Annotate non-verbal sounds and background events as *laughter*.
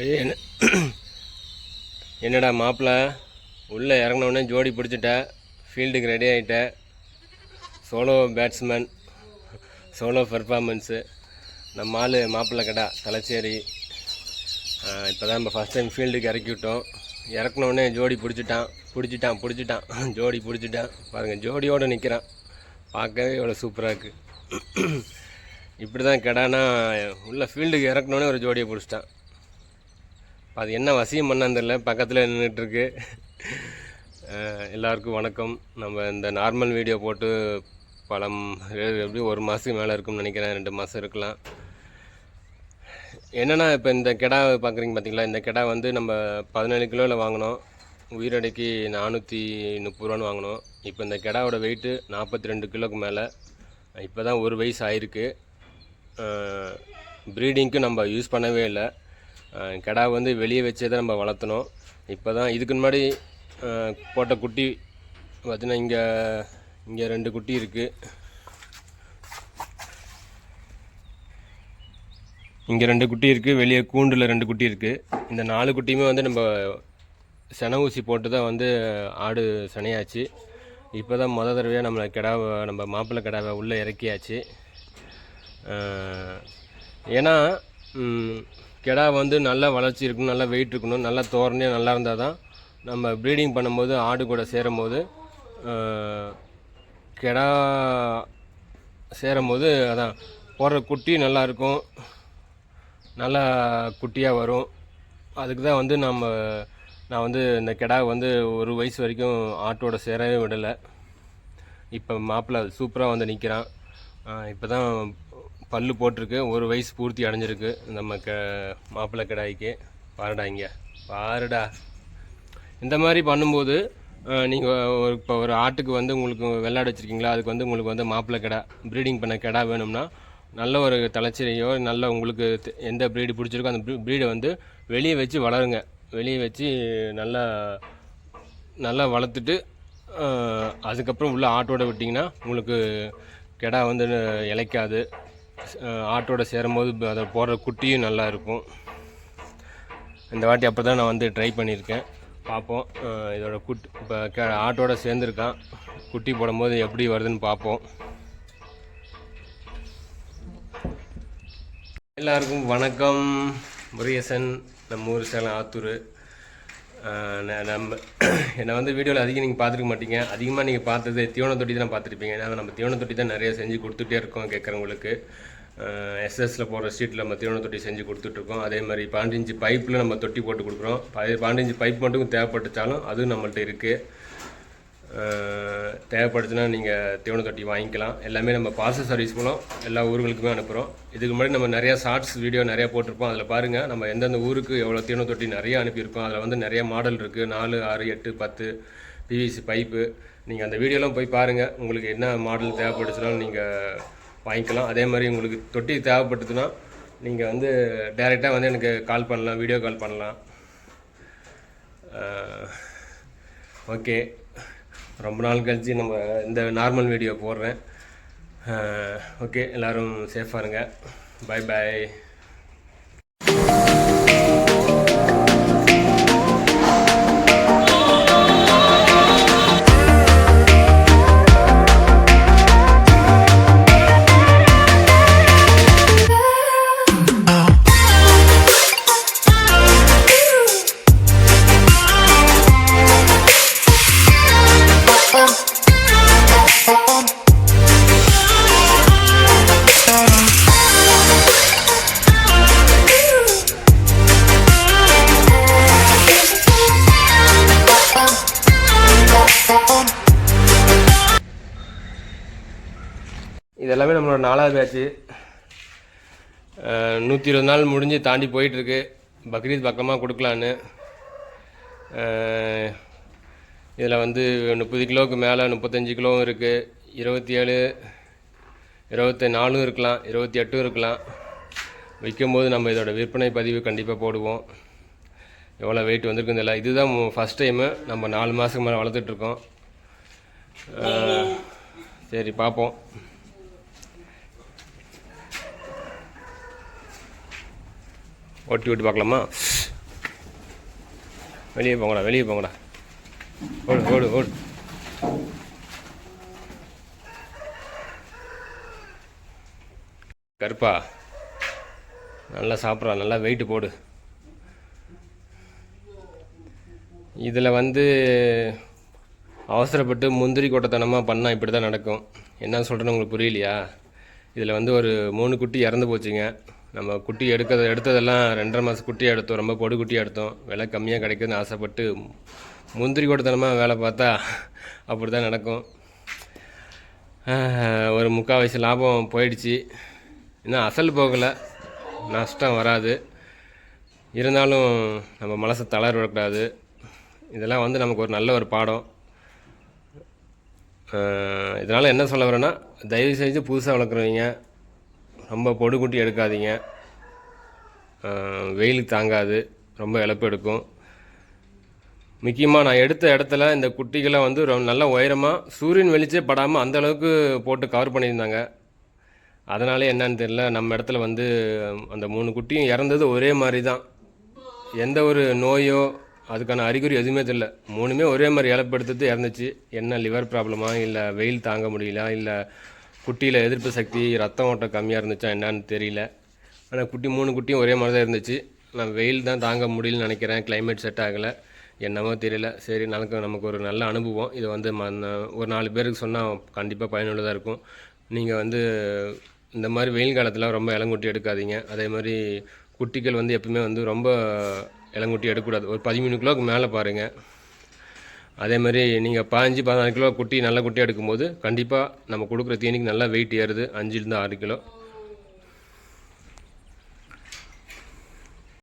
ஐயே, என்ன என்னடா மாப்பிள்ள உள்ளே இறங்கினோடனே ஜோடி பிடிச்சிட்ட. ஃபீல்டுக்கு ரெடி ஆகிட்ட சோலோ பேட்ஸ்மேன் சோலோ பெர்ஃபார்மன்ஸு நம்ம ஆள் மாப்பிள்ளை கடா தலைச்சேரி. இப்போ தான் நம்ம ஃபஸ்ட் டைம் ஃபீல்டுக்கு இறக்கி விட்டோம். இறக்குனோடனே ஜோடி பிடிச்சிட்டான். பிடிச்சிட்டான் பிடிச்சிட்டான். ஜோடி பிடிச்சிட்டான். பாருங்கள் ஜோடியோடு நிற்கிறான் பார்க்கவே இவ்வளோ சூப்பராக இருக்குது இப்படி தான் கெடானா உள்ள ஃபீல்டுக்கு இறக்குனோடனே ஒரு ஜோடியை பிடிச்சிட்டான். அது என்ன வசியம் பண்ணான்னு தெரில பக்கத்தில் நின்றுட்டுருக்கு எல்லாருக்கும் வணக்கம். நம்ம இந்த நார்மல் வீடியோ போட்டு பழம் எப்படியும் ஒரு மாதத்துக்கு மேலே இருக்கும்னு நினைக்கிறேன். ரெண்டு மாதம் இருக்கலாம். என்னென்னா இப்போ இந்த கெடா பார்க்குறீங்க பார்த்தீங்களா இந்த கெடா வந்து நம்ம பதினேழு கிலோவில் வாங்கினோம். உயிரடைக்கு நானூற்றி முப்பது ரூபான்னு வாங்கினோம். இப்போ இந்த கெடாவோட வெயிட்டு நாற்பத்தி ரெண்டு கிலோக்கு மேலே. இப்போ தான் ஒரு வயசு ஆயிருக்கு. ப்ரீடிங்க்கு நம்ம யூஸ் பண்ணவே இல்லை. கிடா வந்து வெளியே வச்சே தான் நம்ம வளர்த்தணும். இப்போ தான் இதுக்கு முன்னாடி போட்ட குட்டி பார்த்திங்கன்னா இங்கே இங்கே ரெண்டு குட்டி இருக்குது இங்கே ரெண்டு குட்டி இருக்குது வெளியே கூண்டில் ரெண்டு குட்டி இருக்குது இந்த நாலு குட்டியுமே வந்து நம்ம சென ஊசி போட்டு தான் வந்து ஆடு சனையாச்சு. இப்போ தான் மொதல் தடவையாக நம்மளை கிடாவை நம்ம மாப்பிள்ளை கிடாவை உள்ளே இறக்கியாச்சு. ஏன்னா கிடா வந்து நல்லா வளர்ச்சி இருக்கணும் நல்லா வெயிட் இருக்கணும் நல்லா தோரணையாக நல்லா இருந்தால் தான் நம்ம ப்ரீடிங் பண்ணும்போது ஆடு கூட சேரும் போது கிடா சேரும் போது அதான் போடுற குட்டி நல்லா இருக்கும் நல்லா குட்டியாக வரும். அதுக்கு தான் வந்து நம்ம நான் வந்து இந்த கிடா வந்து ஒரு வயசு வரைக்கும் ஆட்டோட சேரவே விடலை. இப்போ மாப்பிள்ளை சூப்பராக வந்து நிற்கிறான் இப்போ தான் பல்லு போட்டிருக்கு. ஒரு வயசு பூர்த்தி அடைஞ்சிருக்கு. நம்ம க மாப்பிள்ளை கிடாய்க்கு. பாருடா இங்கே. பாருடா இந்த மாதிரி பண்ணும்போது நீங்கள் ஒரு இப்போ ஒரு ஆட்டுக்கு வந்து உங்களுக்கு வெள்ளாடு வச்சுருக்கீங்களா? அதுக்கு வந்து உங்களுக்கு வந்து மாப்பிள்ளை கிடா ப்ரீடிங் பண்ண கிடா வேணும்னா நல்ல ஒரு தலைச்சிரையோ நல்ல உங்களுக்கு எந்த ப்ரீடு பிடிச்சிருக்கோ அந்த ப்ரீடை வந்து வெளியே வச்சு வளருங்க. வெளியே வச்சு நல்லா நல்லா வளர்த்துட்டு அதுக்கப்புறம் உள்ள ஆட்டோட விட்டிங்கன்னா உங்களுக்கு கெடா வந்து இளைக்காது. ஆட்டோட சேரும்போது அதை போடுற குட்டியும் நல்லா இருக்கும். இந்த வாட்டி அப்போ தான் நான் வந்து ட்ரை பண்ணியிருக்கேன். பார்ப்போம். இதோட குட்டி இப்போ கே ஆட்டோட சேர்ந்துருக்கான். குட்டி போடும்போது எப்படி வருதுன்னு பார்ப்போம். எல்லாருக்கும் வணக்கம். முருகேசன் நம்ம ஊர் சேலம் ஆத்தூர். ந- நம்ம *clears throat* என்னை வந்து வீடியோவில் அதிகம் நீங்கள் பார்த்துருக்க மாட்டீங்க. அதிகமாக நீங்கள் பார்த்தது தீவன தொட்டி தான் பார்த்துருப்பீங்க. ஏன்னா நம்ம தீவன தொட்டி தான் நிறைய செஞ்சு கொடுத்துட்டே இருக்கோம் கேட்குறவங்களுக்கு. எஸ்எஸ்ல போடுற ஸ்ட்ரீட்டில் நம்ம தீவன தொட்டி செஞ்சு கொடுத்துட்ருக்கோம். அதே மாதிரி பன்னெண்டு இன்ச்சு பைப்பில் நம்ம தொட்டி போட்டு கொடுக்குறோம். அதே பன்னெண்டு இன்ச்சு பைப் மட்டும் தேவைப்பட்டுச்சாலும் அதுவும் நம்மள்ட்ட இருக்குது தேவைப்படுச்சுன்னா நீங்கள் தீவன தொட்டி வாங்கிக்கலாம். எல்லாமே நம்ம பார்சல் சர்வீஸ் மூலம் எல்லா ஊர்களுக்குமே அனுப்புகிறோம் இதுக்கு முன்னாடி நம்ம நிறையா ஷார்ட்ஸ் வீடியோ நிறையா போட்டிருப்போம். அதில் பாருங்கள் நம்ம எந்தெந்த ஊருக்கு எவ்வளோ தீவன தொட்டி நிறையா அனுப்பியிருக்கோம். அதில் வந்து நிறைய மாடல் இருக்குது நாலு ஆறு எட்டு பத்து பிவிசி பைப்பு நீங்கள் அந்த வீடியோலாம் போய் பாருங்கள் உங்களுக்கு என்ன மாடல் தேவைப்படுச்சுனாலும் நீங்கள் வாங்கிக்கலாம். அதே மாதிரி உங்களுக்கு தொட்டி தேவைப்பட்டதுன்னா நீங்கள் வந்து டைரெக்டாக வந்து எனக்கு கால் பண்ணலாம் வீடியோ கால் பண்ணலாம். ஓகே ரொம்ப நாள் கழித்து நம்ம இந்த நார்மல் வீடியோ போடுறேன். ஓகே எல்லோரும் சேஃபாக இருங்க. பை பாய் இதெல்லாமே நம்மளோட நாலாவது பேட்ச்சு நூற்றி இருபது நாள் முடிஞ்சு தாண்டி போயிட்டுருக்கு. பக்ரீத் பக்கமாக கொடுக்கலான்னு. இதில் வந்து முப்பது கிலோவுக்கு மேலே முப்பத்தஞ்சு கிலோவும் இருக்குது இருபத்தி ஏழு இருபத்தி நாலும் இருக்கலாம். இருபத்தி எட்டும் இருக்கலாம். விற்கும்போது நம்ம இதோட விற்பனை பதிவு கண்டிப்பாக போடுவோம். எவ்வளோ வெயிட் வந்திருக்கு தெரியல. இதுதான் ஃபஸ்ட் டைமு நம்ம நாலு மாதத்துக்கு மேலே வளர்த்துட்ருக்கோம் சரி பார்ப்போம். ஒட்டி விட்டு பார்க்கலாமா? வெளியே போங்கடா வெளியே போங்கடா. ஓடு ஓடு ஓடு. கருப்பா நல்லா சாப்பிட்றா நல்லா வெயிட்டு போடு. இதில் வந்து அவசரப்பட்டு முந்திரி கொட்டத்தனமாக பண்ணால் இப்படி தான் நடக்கும். என்ன சொல்கிறேன்னு உங்களுக்கு புரியலையா? இதில் வந்து ஒரு மூணு குட்டி இறந்து போச்சுங்க. நம்ம குட்டி எடுக்கிறது எடுத்ததெல்லாம் ரெண்டரை மாதம் குட்டி எடுத்தோம். ரொம்ப பொடு குட்டி எடுத்தோம். விலை கம்மியாக கிடைக்குதுன்னு ஆசைப்பட்டு முந்திரி கொடுத்தனமாக வேலை பார்த்தா அப்படி தான் நடக்கும் ஒரு முக்கால்வாசி லாபம் போயிடுச்சு. இன்னும் அசல் போகலை. நஷ்டம் வராது. இருந்தாலும் நம்ம மனசை தளர விடக்கூடாது. இதெல்லாம் வந்து நமக்கு ஒரு நல்ல ஒரு பாடம். இதனால் என்ன சொல்ல வரேன்னா தயவு செஞ்சு புதுசாக வளர்க்குறவங்க ரொம்ப பொடுகுட்டி எடுக்காதீங்க. வெயில் வெயிலுக்கு தாங்காது. ரொம்ப இழப்பு எடுக்கும். முக்கியமாக நான் எடுத்த இடத்துல இந்த குட்டிகளை வந்து ரொம்ப நல்ல உயரமாக சூரியன் வெளிச்சே படாமல் அந்த அளவுக்கு போட்டு கவர் பண்ணியிருந்தாங்க. அதனாலே என்னன்னு தெரியல நம்ம இடத்துல வந்து அந்த மூணு குட்டியும் இறந்தது ஒரே மாதிரி தான் எந்த ஒரு நோயோ அதுக்கான அறிகுறி எதுவுமே தெரியல. மூணுமே ஒரே மாதிரி இழப்படுத்துட்டு இறந்துச்சு. என்ன லிவர் ப்ராப்ளமா இல்லை வெயில் தாங்க முடியல இல்லை குட்டியில் எதிர்ப்பு சக்தி ரத்தம் ஓட்டம் கம்மியாக இருந்துச்சா என்னன்னு தெரியல. ஆனால் குட்டி மூணு குட்டியும் ஒரே மாதிரி தான் இருந்துச்சு. நான் வெயில் தான் தாங்க முடியலன்னு நினைக்கிறேன். கிளைமேட் செட் ஆகலை. என்னமோ தெரியல. சரி நமக்கு நமக்கு ஒரு நல்ல அனுபவம். இது வந்து ம- ஒரு நாலு பேருக்கு சொன்னால் கண்டிப்பாக பயனுள்ளதாக இருக்கும். நீங்கள் வந்து இந்த மாதிரி வெயில் காலத்தில் ரொம்ப இளங்குட்டி எடுக்காதீங்க. அதே மாதிரி குட்டிகள் வந்து எப்பவுமே வந்து ரொம்ப இளங்குட்டி எடுக்கக்கூடாது. ஒரு பதிமூணு கிலோக்கு மேலே பாருங்கள் அதே மாதிரி நீங்கள் பதினஞ்சு பதினாலு கிலோ குட்டி நல்ல குட்டியாக எடுக்கும்போது கண்டிப்பாக நம்ம கொடுக்குற தீனிக்கு நல்லா வெயிட் ஏறுது. அஞ்சுலேருந்து ஆறு கிலோ.